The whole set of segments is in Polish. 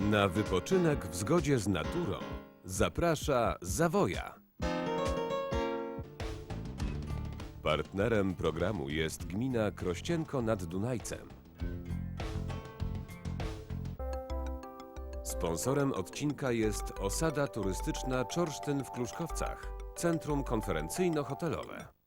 Na wypoczynek w zgodzie z naturą zaprasza Zawoja. Partnerem programu jest gmina Krościenko nad Dunajcem. Sponsorem odcinka jest osada turystyczna Czorsztyn w Kluszkowcach, centrum konferencyjno-hotelowe.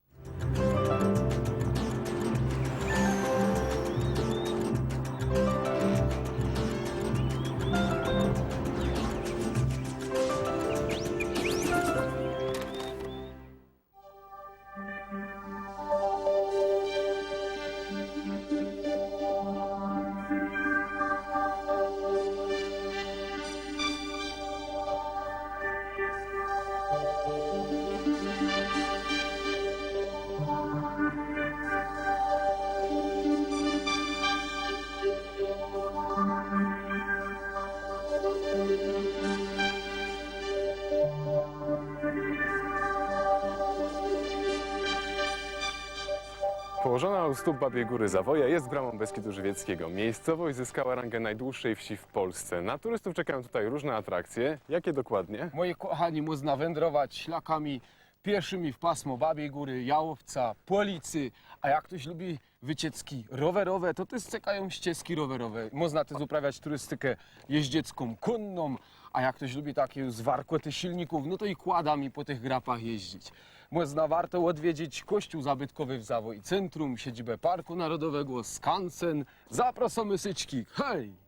Położona u stóp Babiej Góry Zawoja jest bramą Beskidu Żywieckiego. Miejscowość zyskała rangę najdłuższej wsi w Polsce. Na turystów czekają tutaj różne atrakcje. Jakie dokładnie? Moi kochani, można wędrować szlakami pieszymi w pasmo Babiej Góry, Jałowca, Policy, a jak ktoś lubi wycieczki rowerowe, to też czekają ścieżki rowerowe. Można też uprawiać turystykę jeździecką, konną, a jak ktoś lubi takie zwarkłe silników, no to i kładami po tych grapach jeździć. Można warto odwiedzić kościół zabytkowy w Zawoi Centrum, siedzibę Parku Narodowego, skansen. Zapraszamy Syczki, hej!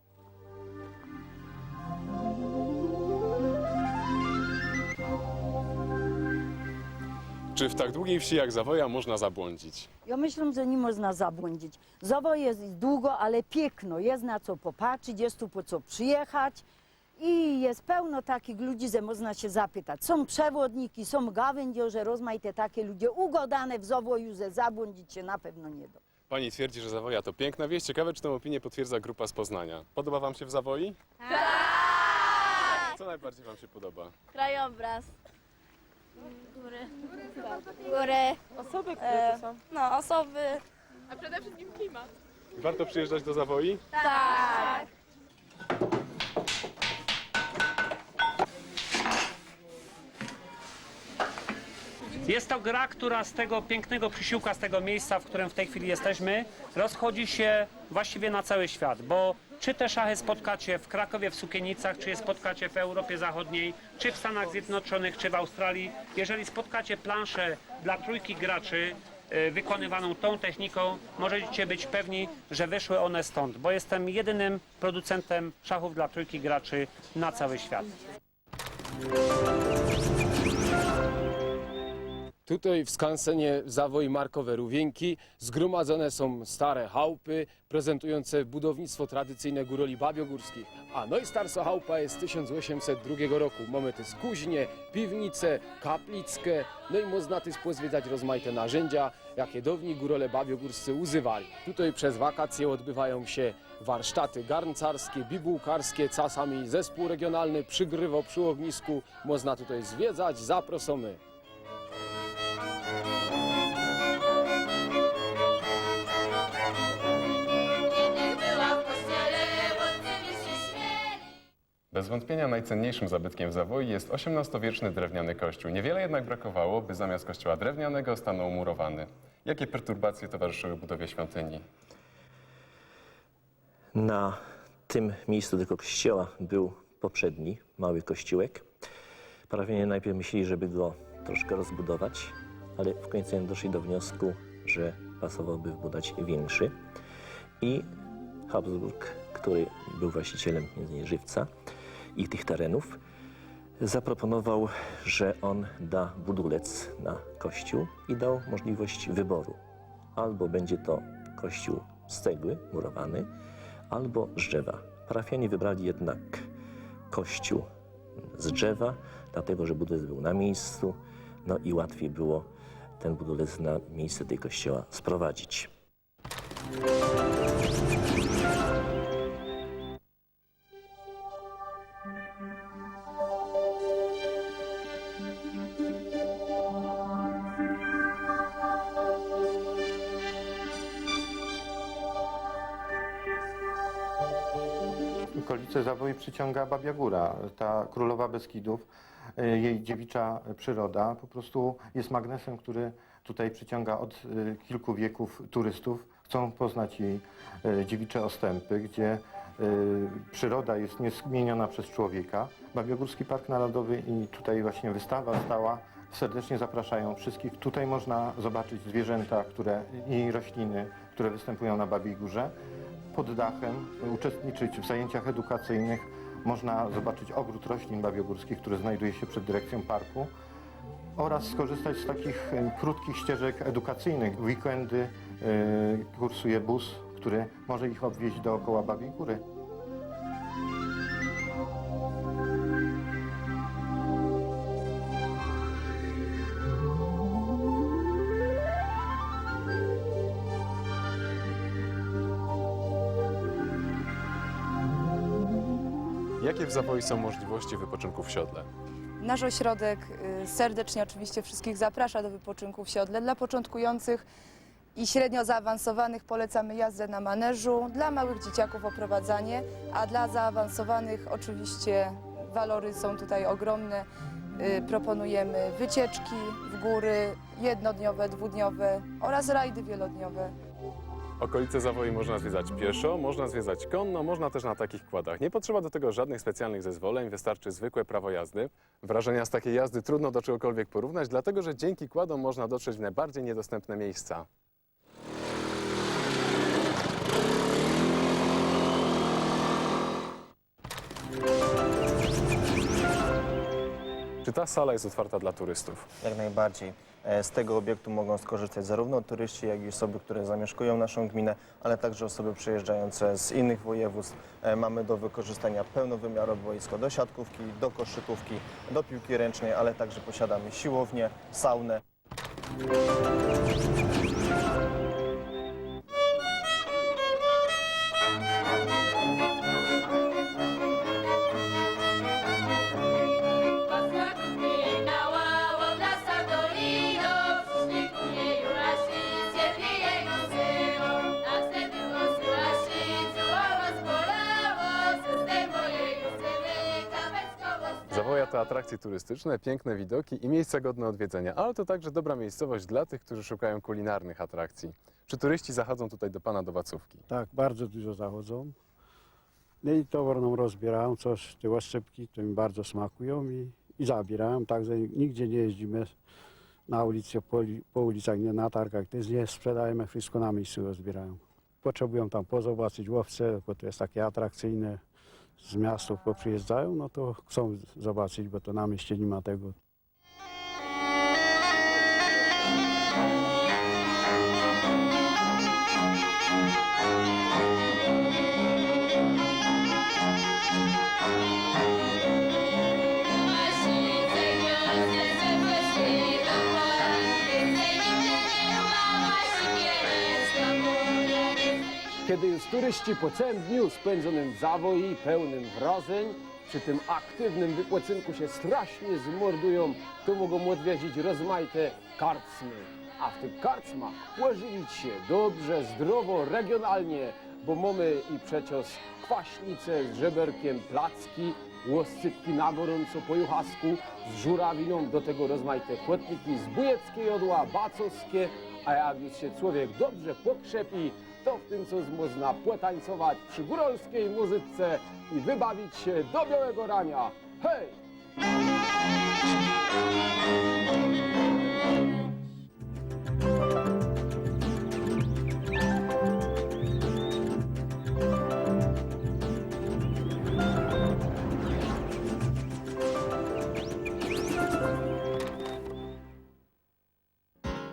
Czy w tak długiej wsi jak Zawoja można zabłądzić? Ja myślę, że nie można zabłądzić. Zawo jest długo, ale piękno. Jest na co popatrzeć, jest tu po co przyjechać. I jest pełno takich ludzi, że można się zapytać. Są przewodniki, są gawędziorze, rozmaite takie ludzie ugodane w Zawoju, że zabłądzić się na pewno nie da. Pani twierdzi, że Zawoja to piękna wieś. Ciekawe, czy tę opinię potwierdza grupa z Poznania. Podoba Wam się w Zawoi? Tak! Co najbardziej Wam się podoba? Krajobraz. Góry. Góry. Osoby, które to są. No, osoby. Warto przyjeżdżać do Zawoi? Tak. Jest to gra, która z tego pięknego przysiłka, z tego miejsca, w którym w tej chwili jesteśmy, rozchodzi się właściwie na cały świat, bo czy te szachy spotkacie w Krakowie, w Sukienicach, czy je spotkacie w Europie Zachodniej, czy w Stanach Zjednoczonych, czy w Australii, jeżeli spotkacie planszę dla trójki graczy, e, wykonywaną tą techniką, możecie być pewni, że wyszły one stąd, bo jestem jedynym producentem szachów dla trójki graczy na cały świat. Tutaj w skansenie Zawoi Markowe Rówienki zgromadzone są stare chałupy prezentujące budownictwo tradycyjne góroli babiogórskich. A najstarsza chałupa jest z 1802 roku. Mamy też kuźnie, piwnice, kaplickę, no i można też pozwiedzać rozmaite narzędzia, jakie dawni górole babiogórscy używali. Tutaj przez wakacje odbywają się warsztaty garncarskie, bibułkarskie, czasami zespół regionalny przygrywał przy ognisku. Można tutaj zwiedzać, zapraszamy. Bez wątpienia najcenniejszym zabytkiem w Zawoi jest XVIII-wieczny drewniany kościół. Niewiele jednak brakowało, by zamiast kościoła drewnianego stanął murowany. Jakie perturbacje towarzyszyły budowie świątyni? Na tym miejscu tego kościoła był poprzedni mały kościółek. Parafianie najpierw myśleli, żeby go troszkę rozbudować, ale w końcu doszli do wniosku, że pasowałoby wbudować większy. I Habsburg, który był właścicielem między żywca i tych terenów, zaproponował, że on da budulec na kościół i dał możliwość wyboru. Albo będzie to kościół z cegły, murowany, albo z drzewa. Parafianie wybrali jednak kościół z drzewa, dlatego że budulec był na miejscu, no i łatwiej było ten budulec na miejsce tej kościoła sprowadzić. Okolice Zawoi przyciąga Babia Góra, ta królowa Beskidów, y, jej dziewicza przyroda po prostu jest magnesem, który tutaj przyciąga od y, kilku wieków turystów. Chcą poznać jej y, dziewicze ostępy, gdzie przyroda jest niezmieniona przez człowieka. Babiogórski Park Narodowy i tutaj właśnie wystawa stała. Serdecznie zapraszają wszystkich. Tutaj można zobaczyć zwierzęta które, i rośliny, które występują na Babiej Górze pod dachem, uczestniczyć w zajęciach edukacyjnych. Można zobaczyć ogród roślin babiogórskich, który znajduje się przed dyrekcją parku oraz skorzystać z takich e, krótkich ścieżek edukacyjnych. W weekendy e, kursuje bus, który może ich obwieźć dookoła Babiej Góry. Jakie w Zawoi są możliwości wypoczynku w siodle? Nasz ośrodek y, serdecznie oczywiście wszystkich zaprasza do wypoczynku w siodle. Dla początkujących i średnio zaawansowanych polecamy jazdę na maneżu, dla małych dzieciaków oprowadzanie, a dla zaawansowanych oczywiście walory są tutaj ogromne. Y, Proponujemy wycieczki w góry jednodniowe, dwudniowe oraz rajdy wielodniowe. Okolice Zawoi można zwiedzać pieszo, można zwiedzać konno, można też na takich kładach. Nie potrzeba do tego żadnych specjalnych zezwoleń, wystarczy zwykłe prawo jazdy. Wrażenia z takiej jazdy trudno do czegokolwiek porównać, dlatego że dzięki kładom można dotrzeć w najbardziej niedostępne miejsca. Czy ta sala jest otwarta dla turystów? Jak najbardziej. E, Z tego obiektu mogą skorzystać zarówno turyści, jak i osoby, które zamieszkują naszą gminę, ale także osoby przyjeżdżające z innych województw. E, Mamy do wykorzystania pełnowymiarowe boisko do siatkówki, do koszykówki, do piłki ręcznej, ale także posiadamy siłownię, saunę. To atrakcje turystyczne, piękne widoki i miejsca godne odwiedzenia, ale to także dobra miejscowość dla tych, którzy szukają kulinarnych atrakcji. Czy turyści zachodzą tutaj do Pana do Wacówki? Tak, bardzo dużo zachodzą. No i towar nam rozbierają, coś, te oszczepki, to mi bardzo smakują i, i zabierają, także nigdzie nie jeździmy na ulicy, po, po ulicach, nie na targach, też nie sprzedajemy, wszystko na miejscu rozbierają. Potrzebują tam pozobaczyć łowce, bo to jest takie atrakcyjne, z miastów poprzyjeżdżają, no to chcą zobaczyć, bo to na mieście nie ma tego. Turyści po całym dniu spędzonym w Zawoi, pełnym wrażeń, przy tym aktywnym wypoczynku się strasznie zmordują, to mogą odwiedzić rozmaite karczmy. A w tych karczmach pożywić się dobrze, zdrowo, regionalnie, bo mamy i przecież kwaśnicę z żeberkiem placki, łoscypki na gorąco po juchasku, z żurawiną, do tego rozmaite kotniki z bujeckiej jodła, bacowskie, a jak już się człowiek dobrze pokrzepi, to w tym co można płetańcować przy góralskiej muzyce i wybawić się do białego rania. Hej!